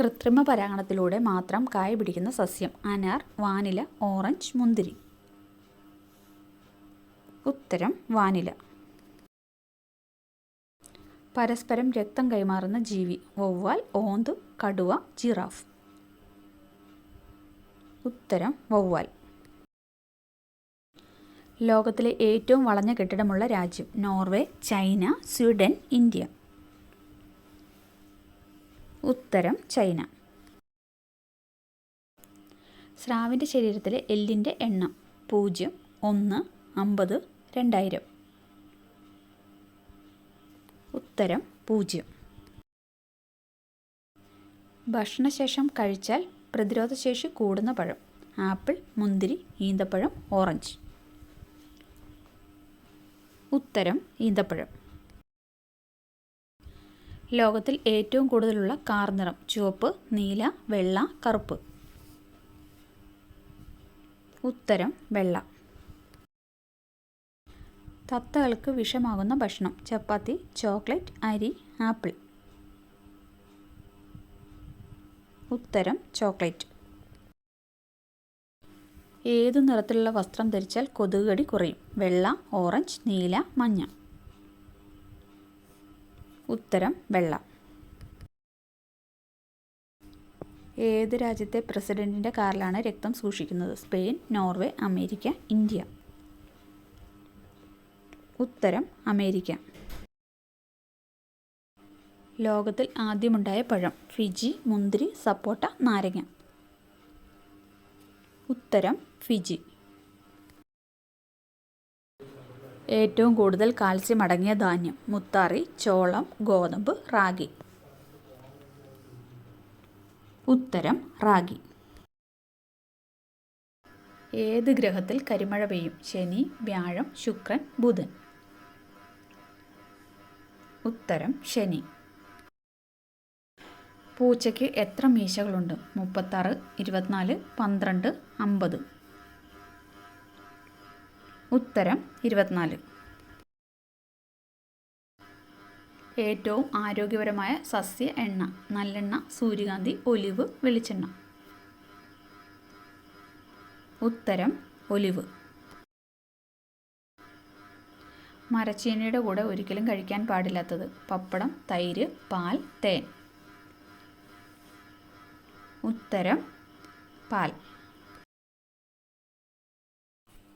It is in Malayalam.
കൃത്രിമ പരാഗണത്തിലൂടെ മാത്രം കായ പിടിക്കുന്ന സസ്യം. അനാർ വാനില ഓറഞ്ച് മുന്തിരി. ഉത്തരം വാനില. പരസ്പരം രക്തം കൈമാറുന്ന ജീവി. വവ്വാൽ ഓന്ത് കടുവ ജിറാഫ്. ഉത്തരം വവ്വാൽ. ലോകത്തിലെ ഏറ്റവും വളഞ്ഞ കെട്ടിടമുള്ള രാജ്യം നോർവേ ചൈന സ്വീഡൻ ഇന്ത്യ. ഉത്തരം ചൈന. സ്രാവിന്റെ ശരീരത്തിലെ എല്ലിന്റെ എണ്ണം പൂജ്യം ഒന്ന് അമ്പത് രണ്ടായിരം. ഉത്തരം പൂജ്യം. ഭക്ഷണശേഷം കഴിച്ചാൽ പ്രതിരോധശേഷി കൂടുന്ന പഴം. ആപ്പിൾ മുന്തിരി ഈന്തപ്പഴം ഓറഞ്ച്. ഉത്തരം ഈന്തപ്പഴം. ലോകത്തിൽ ഏറ്റവും കൂടുതലുള്ള കാർ നിറം. ചുവപ്പ് നീല വെള്ള കറുപ്പ്. ഉത്തരം വെള്ള. തത്തകൾക്ക് വിഷമാകുന്ന ഭക്ഷണം. ചപ്പാത്തി ചോക്ലേറ്റ് അരി ആപ്പിൾ. ഉത്തരം ചോക്ലേറ്റ്. ഏത് നിറത്തിലുള്ള വസ്ത്രം ധരിച്ചാൽ കൊതുകുകടി കുറയും? വെള്ള ഓറഞ്ച് നീല മഞ്ഞ. ഉത്തരം വെള്ള. ഏത് രാജ്യത്തെ പ്രസിഡന്റിന്റെ കാറിലാണ് രക്തം സൂക്ഷിക്കുന്നത്? Spain Norway America India. ഉത്തരം അമേരിക്ക. ലോകത്തിൽ ആദ്യമുണ്ടായ പഴം. ഫിജി മുന്തിരി സപ്പോട്ട നാരങ്ങ. ഉത്തരം ഫിജി. ഏറ്റവും കൂടുതൽ കാൽസ്യം അടങ്ങിയ ധാന്യം മുത്താറി ചോളം ഗോതമ്പ് റാഗി. ഉത്തരം റാഗി. ഏത് ഗ്രഹത്തിൽ കരിമഴ പെയ്യും? ശനി വ്യാഴം ശുക്രൻ ബുധൻ. ഉത്തരം ശനി. പൂച്ചയ്ക്ക് എത്ര മീശകളുണ്ട്? മുപ്പത്താറ് ഇരുപത്തിനാല് പന്ത്രണ്ട് അമ്പത്. ഉത്തരം ഇരുപത്തിനാല്. ഏറ്റവും ആരോഗ്യപരമായ സസ്യ എണ്ണ നല്ലെണ്ണ സൂര്യകാന്തി ഒലിവ് വെളിച്ചെണ്ണ. ഉത്തരം ഒലിവ്. മരച്ചീനിയുടെ കൂടെ ഒരിക്കലും കഴിക്കാൻ പാടില്ലാത്തത് പപ്പടം തൈര് പാൽ തേൻ. ഉത്തരം പാൽ.